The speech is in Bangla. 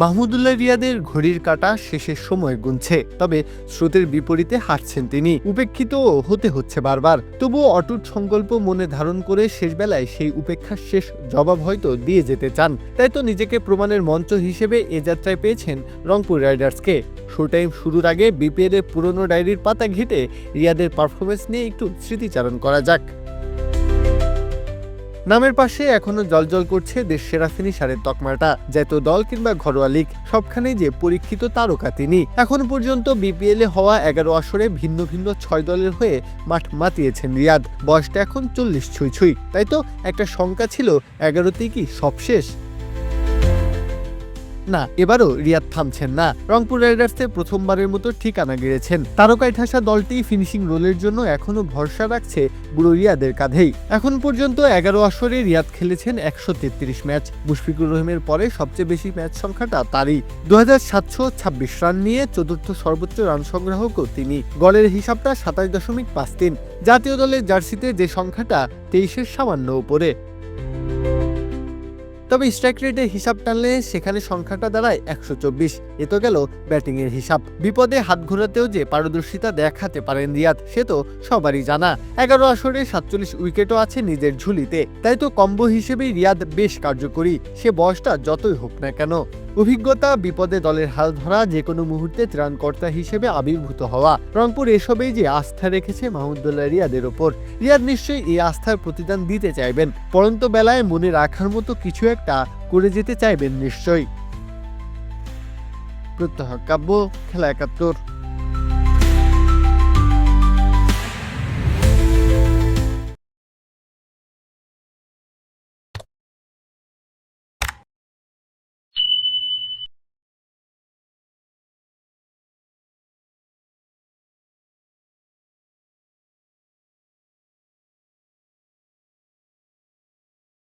মাহমুদুল্লাহ রিয়াদের ঘড়ির কাটা শেষের সময় গুনছে, তবে স্রোতের বিপরীতে হাঁটছেন তিনি। উপেক্ষিত হতে হচ্ছে বারবার। তবুও অটুট সংকল্প মনে ধারণ করে শেষ বেলায় সেই উপেক্ষার শেষ জবাব হয়তো দিয়ে যেতে চান। তাই তো নিজেকে প্রমাণের মঞ্চ হিসেবে এ যাত্রায় পেয়েছেন রংপুর রাইডার্সকে। শো টাইম শুরুর আগে বিপিএল এর পুরনো ডায়েরির পাতা ঘেটে রিয়াদের পারফরমেন্স নিয়ে একটু স্মৃতিচারণ করা যাক। নামের পাশে এখনও জলজল করছে দেশ সেরা সারের তকমাটা। যেত দল কিংবা ঘরোয়া লিগ, সবখানেই যে পরীক্ষিত তারকা তিনি। এখন পর্যন্ত বিপিএল হওয়া এগারো আসরে ভিন্ন ভিন্ন ছয় দলের হয়ে মাঠ মাতিয়েছেন রিয়াদ। বয়সটা এখন চল্লিশ ছুঁই ছুঁই। তাই তো একটা শঙ্কা ছিল, এগারোতেই কি সব শেষ না, এবারও রিয়াদ থামছেন না। রংপুর রাইডার্সে প্রথমবারের মতো ঠিকানা গেড়েছেন। তারকায় ঠাসা দলটি ফিনিশিং রোলের জন্য এখনও ভরসা রাখছে বুড়ো রিয়াদের কাঁধেই। এখন পর্যন্ত এগারো আসরে রিয়াদ খেলেছেন একশো তেত্রিশ ম্যাচ। মুশফিকুর রহিমের পরে সবচেয়ে বেশি ম্যাচ সংখ্যাটা তারই। দু হাজার সাতশো ছাব্বিশ রান নিয়ে চতুর্থ সর্বোচ্চ রান সংগ্রাহকও তিনি। গলের হিসাবটা সাতাশ দশমিক পাঁচ তিন। জাতীয় দলের জার্সিতে যে সংখ্যাটা, তেইশের সামান্য উপরে। তবে স্ট্রাইক রেটের হিসাব টানলে সেখানে সংখ্যাটা দাঁড়ায় একশো চব্বিশ। এ তো গেল ব্যাটিংয়ের হিসাব। বিপদে হাত ঘোরাতেও যে পারদর্শিতা দেখাতে পারেন রিয়াদ, সে তো সবারই জানা। এগারো আসরে সাতচল্লিশ উইকেটও আছে নিজের ঝুলিতে। তাই তো কম্বো হিসেবেই রিয়াদ বেশ কার্যকরী। সে বয়সটা যতই হোক না কেন। অভিজ্ঞতা, বিপদে দলের হাল ধরা যে কোনো মুহূর্তে ত্রাণকর্তা হিসেবে আবির্ভূত হওয়া। রংপুর এসবেই যে আস্থা রেখেছে মাহমুদুল্লাহ রিয়াদের ওপর। রিয়াদ নিশ্চয়ই এই আস্থার প্রতিদান দিতে চাইবেন। পরন্ত বেলায় মনে রাখার মতো কিছু একটা করে যেতে চাইবেন নিশ্চয়ই। প্রত্যহ কাব্য, খেলা একাত্তর।